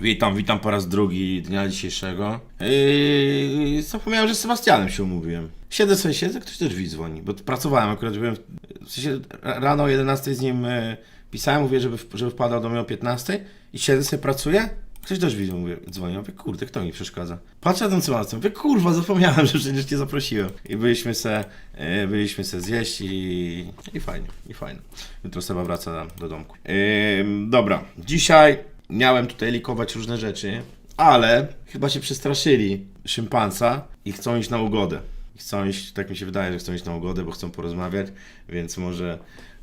Witam, witam po raz drugi dnia dzisiejszego. Yy, zapomniałem, że z Sebastianem się umówiłem. Siedzę sobie, siedzę, ktoś do drzwi dzwoni, bo pracowałem akurat, byłem, w sensie rano o 11 z nim e, pisałem, mówię, żeby, żeby wpadał do mnie o 15 i siedzę sobie, pracuję, ktoś do drzwi mówię, dzwoni, mówię, kurde, kto mi przeszkadza? Patrzę na ten Sebastian, mówię, kurwa, zapomniałem, że przecież cię zaprosiłem. I byliśmy se, e, byliśmy se zjeść i, i fajnie, i fajnie. Jutro Seba wraca do domku. Ym, dobra, dzisiaj miałem tutaj likować różne rzeczy, ale chyba się przestraszyli szympansa i chcą iść na ugodę. Chcą iść, tak mi się wydaje, że chcą iść na ugodę, bo chcą porozmawiać, więc może,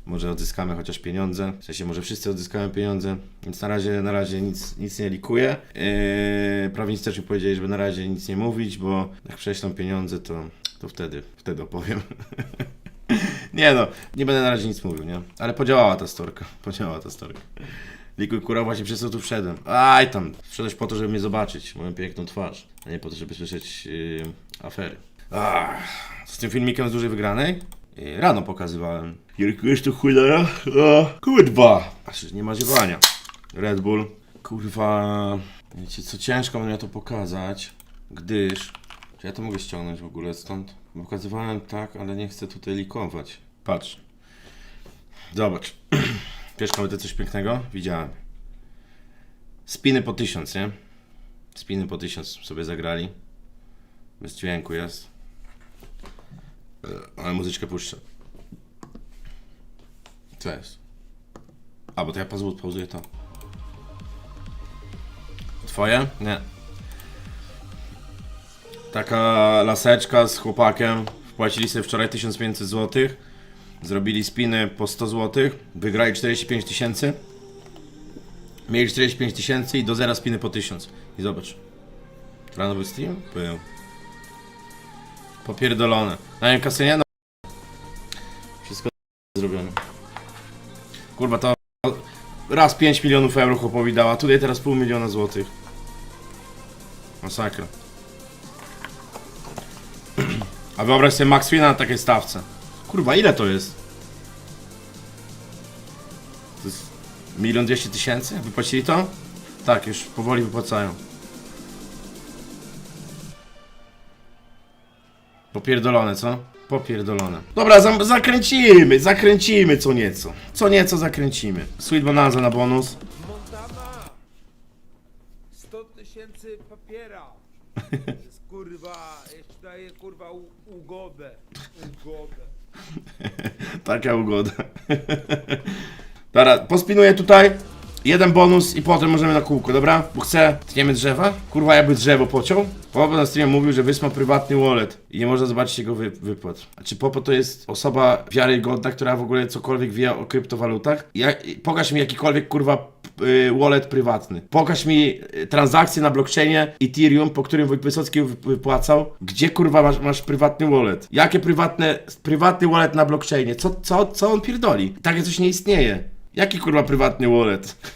może odzyskamy chociaż pieniądze. W sensie może wszyscy odzyskamy pieniądze, więc na razie, na razie nic, nic nie likuję. Yy, prawnicy też mi powiedzieli, żeby na razie nic nie mówić, bo jak prześlą pieniądze, to, to wtedy, wtedy opowiem. nie no, nie będę na razie nic mówił, nie? Ale podziałała ta storka, podziałała ta storka. Likuj kura, właśnie przez co tu wszedłem. Aj tam, wszedłeś po to, żeby mnie zobaczyć, moją piękną twarz, a nie po to, żeby słyszeć yy, afery. Ach, z tym filmikiem z dużej wygranej? Yy, rano pokazywałem. Jurku, tu chujera? Kurwa! Aż nie ma ziewania. Red Bull. Kurwa... Wiecie, co ciężko mnie to pokazać, gdyż... Czy ja to mogę ściągnąć w ogóle stąd? Pokazywałem tak, ale nie chcę tutaj likować. Patrz. Zobacz. Wiesz, kobiety coś pięknego? Widziałem. Spiny po tysiąc, nie? Spiny po tysiąc sobie zagrali. Bez dźwięku jest. E, Ale muzyczkę puszczę. Co jest? A, bo to ja pauzuję, pauzuję to. Twoje? Nie. Taka laseczka z chłopakiem. Wpłacili sobie wczoraj 1500 zł. Zrobili spiny po 100 zł. Wygrali 45 tysięcy. Mieli 45 tysięcy i do zera spiny po 1000. I zobacz. Ranowy stream? Był. Popierdolone. Na kasynie? No. Wszystko zrobione. Kurwa, to raz 5 milionów euro chłopowi dała, tutaj teraz pół miliona złotych. Masakra. A wyobraź sobie Max Wina na takiej stawce. Kurwa, ile to jest? To jest milion dwieście tysięcy? Wypłacili to? Tak, już powoli wypłacają. Popierdolone, co? Popierdolone. Dobra, za zakręcimy, zakręcimy co nieco. Co nieco zakręcimy. Sweet Bonanza na bonus. Montana! 100 tysięcy papiera! Kurwa, jeszcze daję kurwa u, ugodę. Ugodę. Taka ugoda. Dobra, pospinuję tutaj. Jeden bonus i potem możemy na kółko, dobra? Bo chcę. Tniemy drzewa? Kurwa, jakby drzewo pociął. Popo na streamie mówił, że Wys ma prywatny wallet i nie można zobaczyć jego wy wypłat. A czy Popo to jest osoba wiarygodna, która w ogóle cokolwiek wie o kryptowalutach? Ja, pokaż mi jakikolwiek kurwa y, wallet prywatny. Pokaż mi y, transakcje na blockchainie Ethereum, po którym Wysocki wy- wypłacał. Gdzie kurwa masz, masz prywatny wallet? Jakie prywatne, prywatny wallet na blockchainie? Co, co, co on pierdoli? Takie coś nie istnieje. Jaki kurwa prywatny wallet?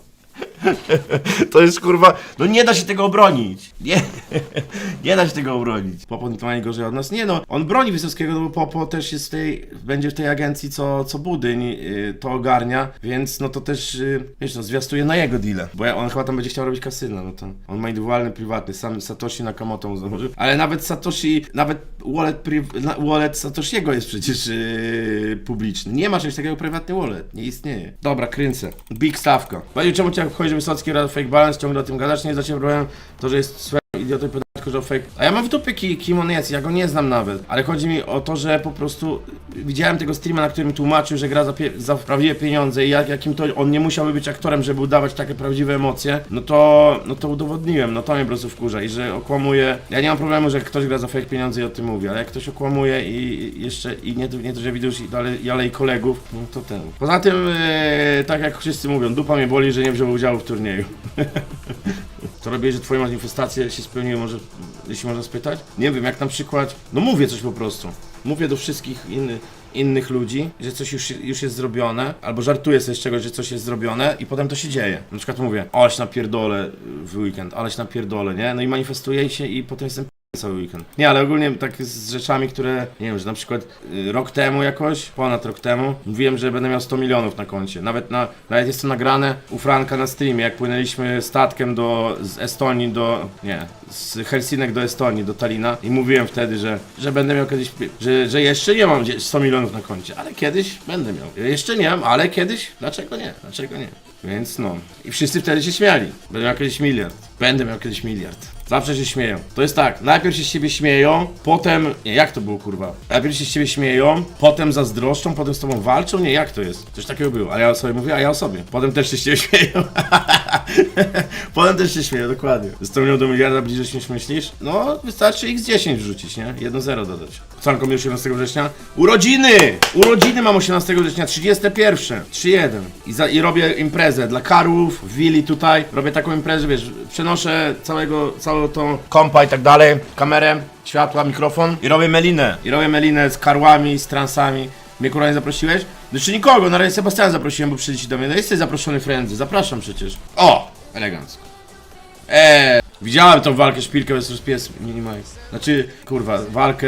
To jest kurwa. No nie da się tego obronić. Nie, nie da się tego obronić. Popo to ma gorzej od nas. Nie no, on broni Wysockiego, no bo Popo też jest w tej, będzie w tej agencji co, co Budyń yy, to ogarnia, więc no to też, yy, wiesz, no zwiastuje na jego deal. Bo ja- on chyba tam będzie chciał robić kasyno, no to on ma indywidualny, prywatny, sam Satoshi Nakamoto mu założył. Ale nawet Satoshi, nawet wallet, wallet Satoshiego jest przecież yy, publiczny. Nie ma czegoś takiego prywatny wallet. Nie istnieje. Dobra, kręcę. Big stawka. Będzie czemu cię wchodzi, Wysocki rada fake balance, ciągle o tym gadasz, nie jest dla ciebie problemem to, że jest swoją idiotą i podatku, że fake. A ja mam w dupie ki, kim on jest, ja go nie znam nawet. Ale chodzi mi o to, że po prostu widziałem tego streama, na którym tłumaczył, że gra za, za prawdziwe pieniądze i jak, jakim to on nie musiałby być aktorem, żeby udawać takie prawdziwe emocje, no to, no to udowodniłem, no to mnie po prostu wkurza i że okłamuje. Ja nie mam problemu, że ktoś gra za fake pieniądze i o tym mówi, ale jak ktoś okłamuje i i jeszcze, i nie, nie to, że widzisz, ale, ale i kolegów, no to ten. Poza tym, e, tak jak wszyscy mówią, dupa mnie boli, że nie wziął udziału w turnieju. To robię, że twoje manifestacje się spełniły, może, jeśli można spytać? Nie wiem, jak na przykład, no mówię coś po prostu. Mówię do wszystkich innych innych ludzi, że coś już, już jest zrobione, albo żartuję sobie z czegoś, że coś jest zrobione i potem to się dzieje. Na przykład mówię, aleś na pierdolę w weekend, aleś na pierdolę, nie? No i manifestuję się i potem jestem cały weekend. Nie, ale ogólnie tak z rzeczami, które, nie wiem, że na przykład y, rok temu jakoś, ponad rok temu, mówiłem, że będę miał 100 milionów na koncie. Nawet, na, nawet jest to nagrane u Franka na streamie, jak płynęliśmy statkiem do, z Estonii do, nie, z Helsinek do Estonii, do Talina i mówiłem wtedy, że, że będę miał kiedyś, że, że jeszcze nie mam gdzie- 100 milionów na koncie, ale kiedyś będę miał. Jeszcze nie mam, ale kiedyś, dlaczego nie, dlaczego nie? Więc no. I wszyscy wtedy się śmiali. Będę miał kiedyś miliard. Będę miał kiedyś miliard. Zawsze się śmieją. To jest tak, najpierw się z siebie śmieją, potem... Nie, jak to było, kurwa? Najpierw się z siebie śmieją, potem zazdroszczą, potem z tobą walczą? Nie, jak to jest? Coś takiego było. A ja o sobie mówię, a ja o sobie. Potem też się z ciebie śmieją. potem też się śmieją, dokładnie. Z tą do miliarda bliżej niż myślisz? No, wystarczy x10 wrzucić, nie? 1-0 dodać. Co mam 18 września? Urodziny! Urodziny mam 18 września, 31. 3-1. I, I robię imprezę dla karłów, w willi tutaj. Robię taką imprezę, wiesz, przenoszę całego, całą tą kompa i tak dalej, kamerę, światła, mikrofon i robię melinę. I robię melinę z karłami, z transami. Mnie kurwa nie zaprosiłeś? Znaczy nikogo, na razie Sebastiana zaprosiłem, bo przyjdzie do mnie. No jesteś zaproszony friendzy, zapraszam przecież. O! Elegancko. Eee, widziałem tą walkę szpilkę versus pies Minimike. Znaczy, kurwa, walkę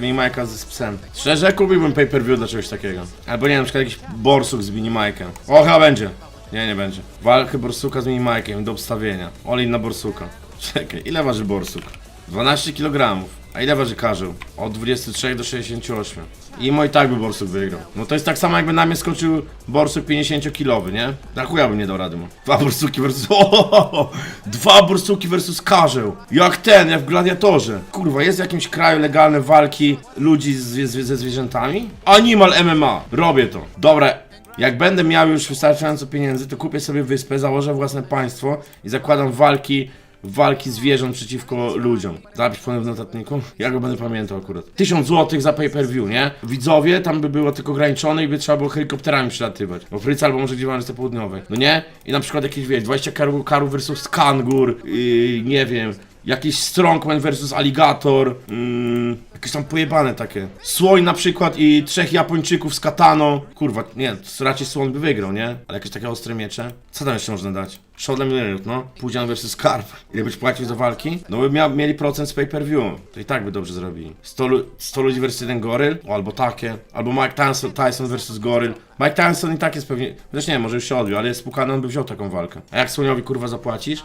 Minimajka z psem. Szczerze, kupiłbym pay-per-view dla czegoś takiego. Albo nie wiem, na przykład jakiś borsuk z Minimajkiem. O, chyba będzie. Nie, nie będzie. Walkę borsuka z Minimajkiem do obstawienia. Olin na borsuka. Czekaj, ile waży borsuk? 12 kg. A ile waży karzeł? Od 23 do 68. I mój tak by borsuk wygrał. No to jest tak samo jakby na mnie skoczył borsuk 50-kilowy, nie? Na chuja bym nie dał rady mu. Dwa borsuki versus... O, Dwa borsuki versus karzeł. Jak ten, jak w gladiatorze. Kurwa, jest w jakimś kraju legalne walki ludzi z, z, ze zwierzętami? Animal MMA. Robię to. Dobra, jak będę miał już wystarczająco pieniędzy, to kupię sobie wyspę, założę własne państwo i zakładam walki walki zwierząt przeciwko ludziom. Zapisz powiem w notatniku? Ja go będę pamiętał akurat. 1000 złotych za pay-per-view, nie? Widzowie, tam by było tylko ograniczone i by trzeba było helikopterami przylatywać. W Afryce albo może gdzieś w Ameryce Południowej. No nie? I na przykład jakieś, wiesz, 20 karów, karów versus kangur, yy, nie wiem, jakiś strongman versus alligator, mm, jakieś tam pojebane takie. Słoń na przykład i trzech Japończyków z kataną. Kurwa, nie, raczej słoń by wygrał, nie? Ale jakieś takie ostre miecze. Co tam jeszcze można dać? Showdown milionów, no. Pudzian versus Skarb. Ile byś płacił za walki? No by miał, mieli procent z pay-per-view. To i tak by dobrze zrobili. 100, lu- 100 ludzi versus jeden goryl? O, albo takie. Albo Mike Tyson, Tyson versus goryl. Mike Tyson i tak jest pewnie... Chociaż nie, może już się odbił, ale spukany, on by wziął taką walkę. A jak słoniowi kurwa zapłacisz?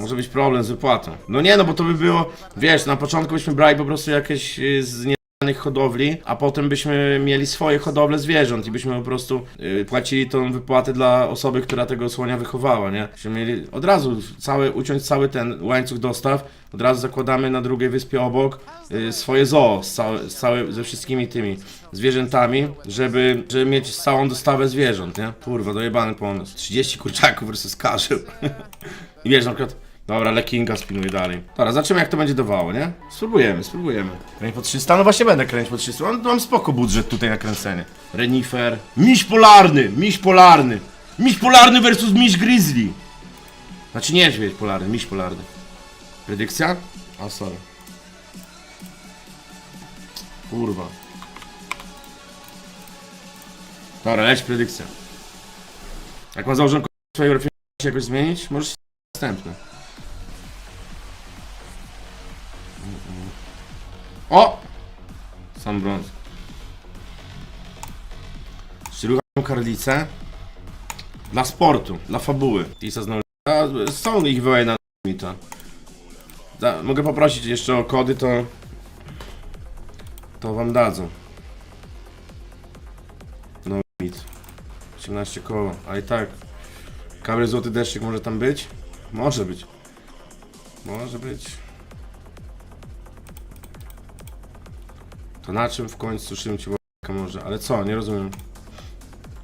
Może być problem z wypłatą. No nie, no bo to by było, wiesz, na początku byśmy brali po prostu jakieś y, z niedanych hodowli, a potem byśmy mieli swoje hodowle zwierząt i byśmy po prostu y, płacili tą wypłatę dla osoby, która tego słonia wychowała, nie? Byśmy mieli od razu cały, uciąć cały ten łańcuch dostaw, od razu zakładamy na drugiej wyspie obok y, swoje zoo z, z ze wszystkimi tymi zwierzętami, żeby, żeby mieć całą dostawę zwierząt, nie? Kurwa, dojebany pomysł. 30 kurczaków versus karzeł. I wiesz, na przykład, dobra, Lekinga spinuję dalej. Dobra, zobaczymy jak to będzie dawało, nie? Spróbujemy, spróbujemy. Kręć po 300? No właśnie będę kręcić po 300. Mam, mam spoko budżet tutaj na kręcenie. Renifer. Miś polarny, miś polarny. Miś polarny versus miś grizzly. Znaczy niedźwiedź polarny, miś polarny. Predykcja? A, sorry. Kurwa. Dobra, leć predykcja. Jak mam założone swojego jakoś zmienić, możesz się Sam brąz. Szczyrucham karlicę. Dla sportu, dla fabuły. Znowu. A, są ich wyłaj na mi to. Da, mogę poprosić jeszcze o kody, to... To wam dadzą. No mit. 18 koło, ale i tak. Kabel złoty deszczyk może tam być? Może być. Może być. To na czym w końcu szymci może? Ale co? Nie rozumiem.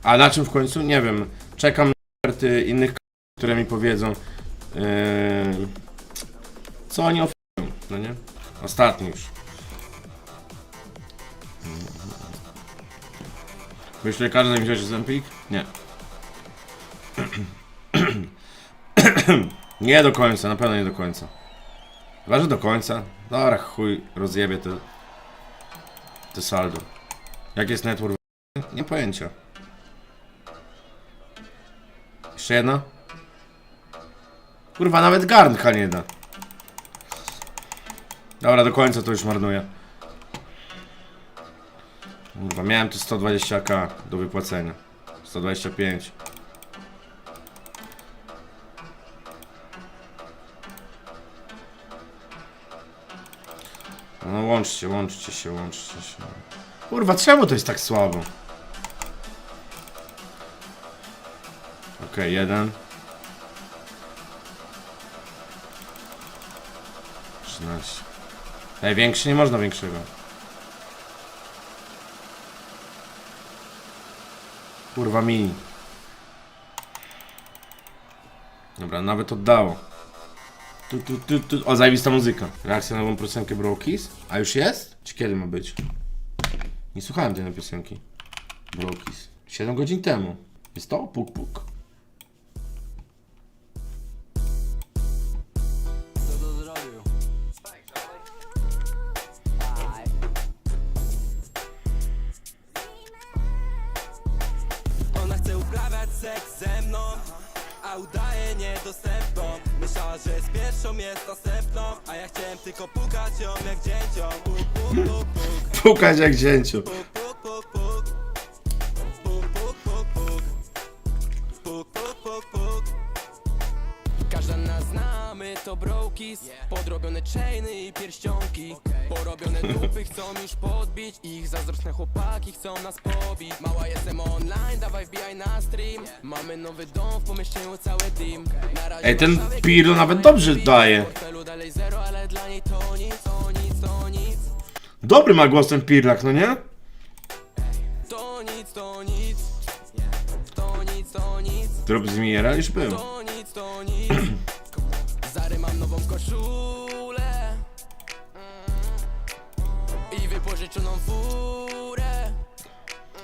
A na czym w końcu? Nie wiem. Czekam na oferty innych, które mi powiedzą. Yy, co oni oferują, no nie? Ostatni już. Byś lekarza zanim wziąłeś Zempik? Nie. nie do końca, na pewno nie do końca. Chyba, do końca. Dobra, chuj, rozjebie te, te saldo. Jak jest network? Nie pojęcia. Jeszcze jedna? Kurwa, nawet garnka nie da. Dobra, do końca to już marnuję. Kurwa, miałem tu 120k do wypłacenia. 125. No łączcie, łączcie się, łączcie się. Kurwa, czemu to jest tak słabo? Okej, jeden. 13. Ej, większy nie można większego. Kurwa mini. Dobra, nawet oddało. Tu, tu, tu, tu. O, zajebista muzyka. Reakcja na nową piosenkę Brokis. A już jest? Czy kiedy ma być? Nie słuchałem tej piosenki. Brokis. 7 godzin temu. Jest to? Puk, puk. Myślała, że z pierwszą jest następną A ja chciałem tylko pukać ją jak dzieciom Puk, puk, puk, puk Pukać jak dzięciu. Puk chłopaki chcą nas pobić. Mała jestem online, dawaj wbijaj na stream. Mamy nowy dom w pomieszczeniu cały team. Na razie Ej, ten Warszawie, Pirlo nawet dobrze daje. w portfelu dalej zero, ale dla niej to nic, to nic, to nic. Dobry ma głos ten Pirlak, no nie? To nic, to nic. To nic, to nic. Drop z Miera już był. To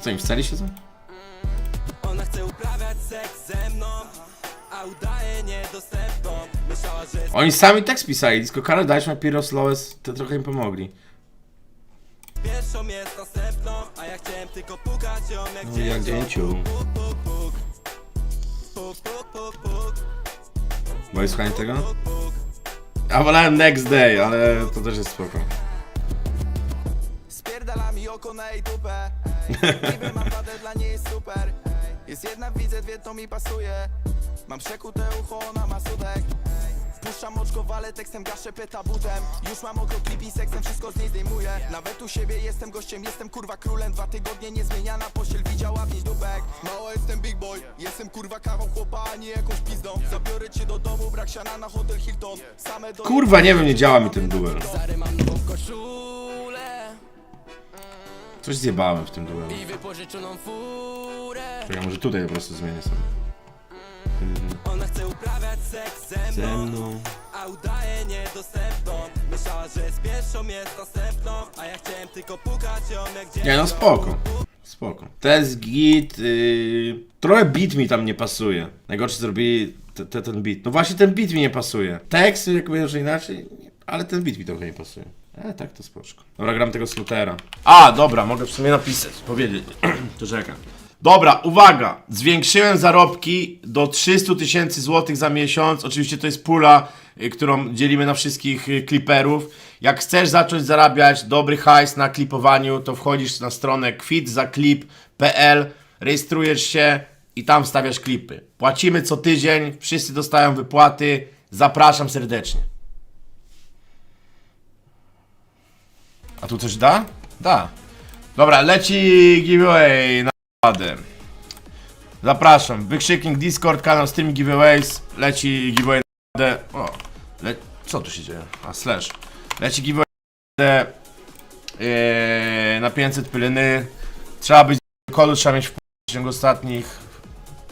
Co im w celi siedzą? Ona chce uprawiać seks ze mną A udaje niedostępną Myślała, że jest Oni sami tekst pisali, disco Karol dałeś ma Piros Loes, to trochę im pomogli. pierwszą, jest następną A ja chciałem tylko pukać ją jak No jak dzieciom. dzięciu. Puk, puk, puk Puk, puk, puk, puk Bo słuchanie tego? A wolałem Next Day, ale to też jest spoko. Spierdala mi oko na jej dupę. Niby mam wadę, dla niej jest super ej. Jest jedna, widzę dwie, to mi pasuje. Mam przekute ucho, ona ma sudek ej. Oczko, walę tekstem, gaszę pyta butem Już mam oko, klipi, seksem, wszystko z niej zdejmuję. Nawet u siebie jestem gościem, jestem kurwa królem. Dwa tygodnie niezmieniana pościel, widziała pięć dupek. Mało jestem big boy, jestem kurwa kawał chłopa, a nie jakąś pizdą. Zabiorę cię do domu, brak siana na hotel Hilton. Same do Kurwa, nie wiem, nie działa mi ten duel. Zary mam nową koszulę Coś zjebałem w tym duelu. I wypożyczoną furę Czekaj, może tutaj po prostu zmienię sobie. Ona chce uprawiać seks ze Ze mną. A udaje niedostępną Myślała, że z pierwszą jest następną A ja chciałem tylko pukać ją jak dziecko Nie no, spoko. Spoko. To jest git. Yy... Trochę beat mi tam nie pasuje. Najgorsze zrobili te, te, ten beat. No właśnie ten beat mi nie pasuje. Tekst jakby może inaczej, ale ten beat mi trochę nie pasuje. E, tak to spoczko. Dobra, gram tego slutera. A, dobra, mogę w sumie napisać, powiedzieć. to czekam. Dobra, uwaga! Zwiększyłem zarobki do 300 tysięcy złotych za miesiąc. Oczywiście to jest pula, y, którą dzielimy na wszystkich y, kliperów. Jak chcesz zacząć zarabiać dobry hajs na klipowaniu, to wchodzisz na stronę kwitzaklip.pl, rejestrujesz się i tam wstawiasz klipy. Płacimy co tydzień, wszyscy dostają wypłaty. Zapraszam serdecznie. A tu coś da? Da. Dobra, leci giveaway na radę. Zapraszam. Wykrzyknik Discord, kanał Stream Giveaways. Leci giveaway na radę. O, le... co tu się dzieje? A, slash. Leci giveaway na. Yy, na 500 pyliny. Trzeba być kodu, trzeba mieć w w ciągu ostatnich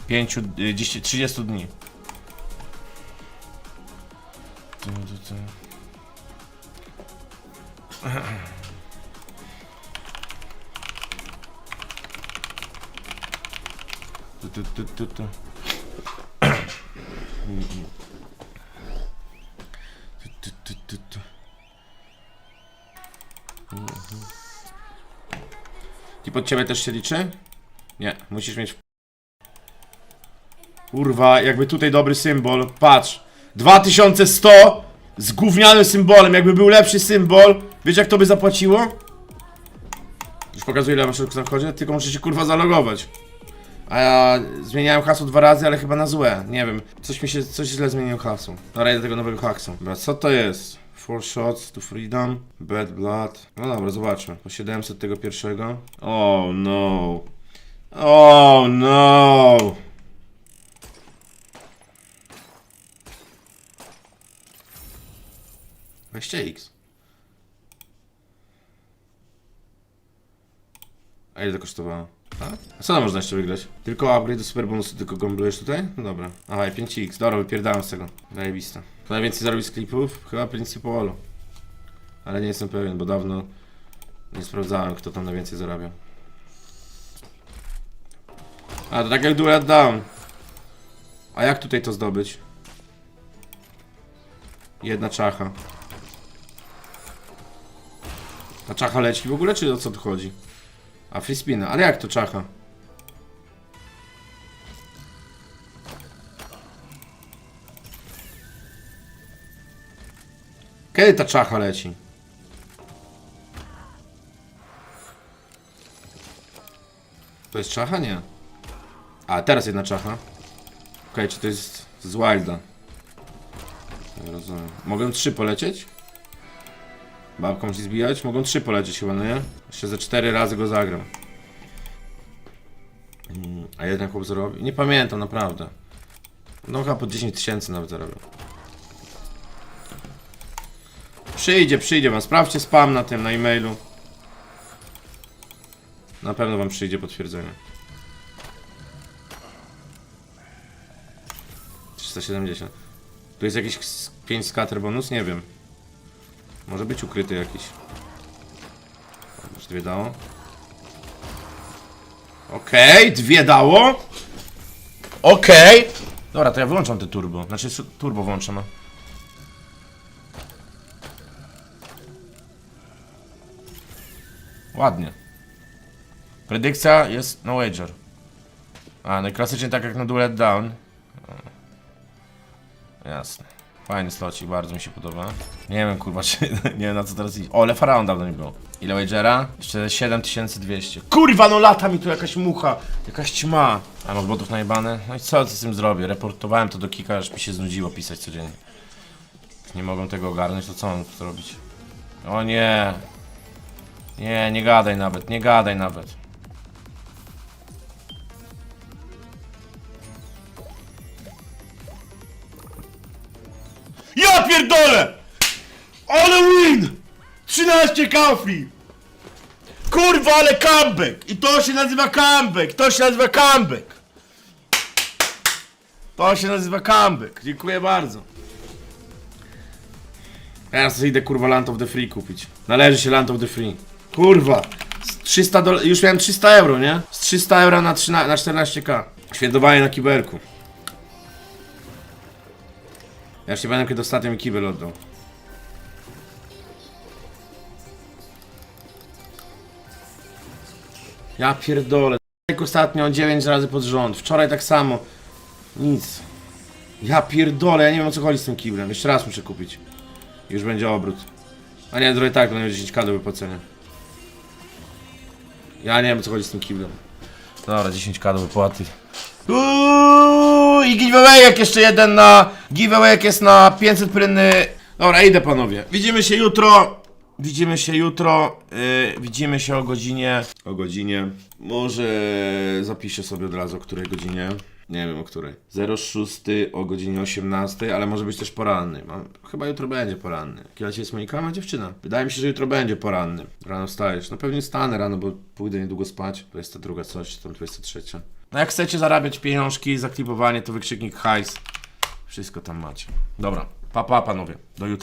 5, 10, 30 dni. Tu, tu, tu. Tu, tu. I pod ciebie też się liczy? Nie, musisz mieć. Kurwa, jakby tutaj dobry symbol. Patrz. 2100! z gównianym symbolem. Jakby był lepszy symbol, wiecie jak to by zapłaciło? Już pokazuję ile masz na kodzie, tylko muszę się kurwa zalogować. A ja zmieniałem hasło dwa razy, ale chyba na złe. Nie wiem, coś mi się, coś źle zmieniłem hasło. Dobra, idę tego nowego hasła. Dobra, co to jest? Four shots to freedom, bad blood. No dobra, zobaczmy. Po 700 tego pierwszego. Oh no. Oh no. Weźcie X. A ile to kosztowało? A? Co tam można jeszcze wygrać? Tylko upgrade do super bonusu, tylko gomblujesz tutaj? No dobra. Aha, i 5x. Dobra, wypierdałem z tego. Zajebiste. Kto najwięcej zarobi z klipów? Chyba Principolo. Ale nie jestem pewien, bo dawno nie sprawdzałem, kto tam najwięcej zarabia. A, to tak jak Duel Down. A jak tutaj to zdobyć? Jedna czacha. A czacha leci w ogóle, czy o co tu chodzi? A free spina, ale jak to czacha? Kiedy ta czacha leci? To jest czacha? Nie. A, teraz jedna czacha. Okej, czy to jest z Wilda? Rozumiem. Mogę trzy polecieć? Babką ci zbijać? Mogą trzy polecieć chyba, no nie? Jeszcze ze cztery razy go zagram. Mm, A jednak chłop zarobi? Nie pamiętam, naprawdę. No chyba po 10 tysięcy nawet zarobił. Przyjdzie, przyjdzie wam. Sprawdźcie spam na tym, na e-mailu. Na pewno wam przyjdzie potwierdzenie. 370. Tu jest jakiś 5 scatter bonus? Nie wiem. Może być ukryty jakiś. Już dwie dało. Okej, dwie dało. Okej. Dobra, to ja wyłączam te turbo. Znaczy turbo włączam. Ładnie. Predykcja jest no wager. A, no i klasycznie tak jak na Duel Down. Jasne. Fajny slocik, bardzo mi się podoba. Nie wiem kurwa, czy, nie wiem na co teraz iść. O, ale Faraon dawno nie było. Ile wagera? Jeszcze 7200. Kurwa, no lata mi tu jakaś mucha, jakaś ćma. A masz botów najebane? No i co z tym zrobię? Reportowałem to do Kika, aż mi się znudziło pisać codziennie. Nie mogą tego ogarnąć, to co mam tu robić? O nie. Nie, nie gadaj nawet, nie gadaj nawet. 13 kafli! Kurwa, ale comeback! I to się nazywa comeback! To się nazywa comeback! To się nazywa comeback. Dziękuję bardzo. Teraz idę kurwa Land of the Free kupić. Należy się Land of the Free. Kurwa! Z 300 dola- już miałem 300 euro, nie? Z 300 euro na, 13, na 14k. Świętowanie na kiberku. Ja już nie pamiętam kiedy ostatnio mi kibel oddał. Ja pierdolę. Jak ostatnio 9 razy pod rząd. Wczoraj tak samo. Nic. Ja pierdolę, ja nie wiem o co chodzi z tym kiblem. Jeszcze raz muszę kupić. Już będzie obrót. A nie, trochę tak, to będzie 10k do wypłacenia. Ja nie wiem o co chodzi z tym kiblem. Dobra, 10k do wypłaty. Uuu, I giveawayek jeszcze jeden na... Giveawayek jest na 500 prynny. Dobra, idę panowie. Widzimy się jutro. Widzimy się jutro. Yy, widzimy się o godzinie... O godzinie... Może zapiszę sobie od razu o której godzinie. Nie wiem o której. 06 o godzinie 18, ale może być też poranny. Mam, chyba jutro będzie poranny. Kiedy dzisiaj jest Monika? Ma dziewczyna. Wydaje mi się, że jutro będzie poranny. Rano wstajesz. No pewnie stanę rano, bo pójdę niedługo spać. 22 coś, tam 23. No jak chcecie zarabiać pieniążki za klipowanie, to wykrzyknik hajs. Wszystko tam macie. Dobra, pa pa panowie. Do jutra.